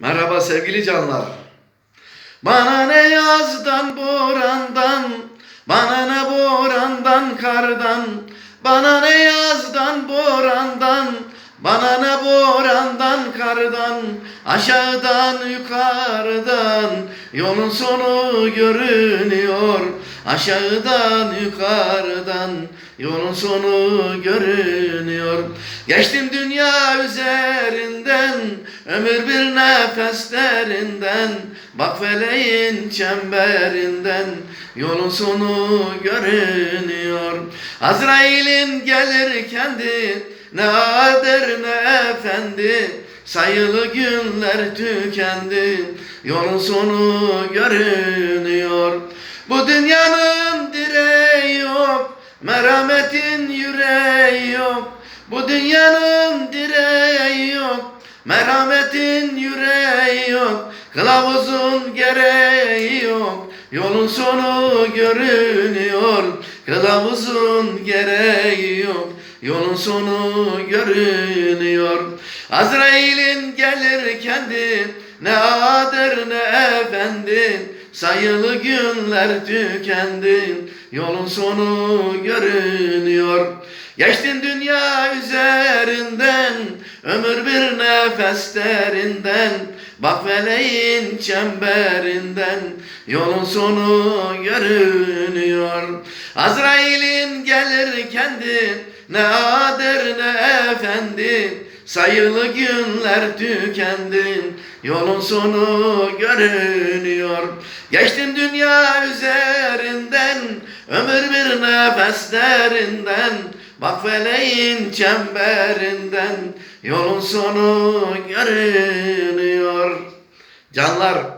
Merhaba sevgili canlar. Bana ne yazdan borandan, bana ne borandan kardan, bana ne yazdan borandan, bana ne borandan kardan, aşağıdan yukarıdan yolun sonu görünüyor. Aşağıdan yukarıdan yolun sonu görünüyor. Geçtim dünya üzerinden ömür bir nefeslerinden bak feleğin çemberinden yolun sonu görünüyor. Azrail'in gelir kendi ne ader ne efendi Sayılı günler tükendi Yolun sonu görünüyor Bu dünyanın direği Merhametin yüreği yok. Bu dünyanın direği yok. Merhametin yüreği yok. Kılavuzun gereği yok. Yolun sonu görünüyor. Kılavuzun gereği yok. Yolun sonu görünüyor. Azrail'in gelir kendi. Ne adır ne efendi Sayılı günler tükendi Yolun sonu görünüyor. Geçtin dünya üzerinden Ömür bir nefeslerinden. Bak feleğin çemberinden Yolun sonu görünüyor. Azrail'in gelir kendi Ne adır ne efendi Sayılı günler tükendi Yolun sonu görünüyor. Geçtin dünya üzerinden Ömür bir nefeslerinden Bak feleğin çemberinden Yolun sonu görünüyor. Canlar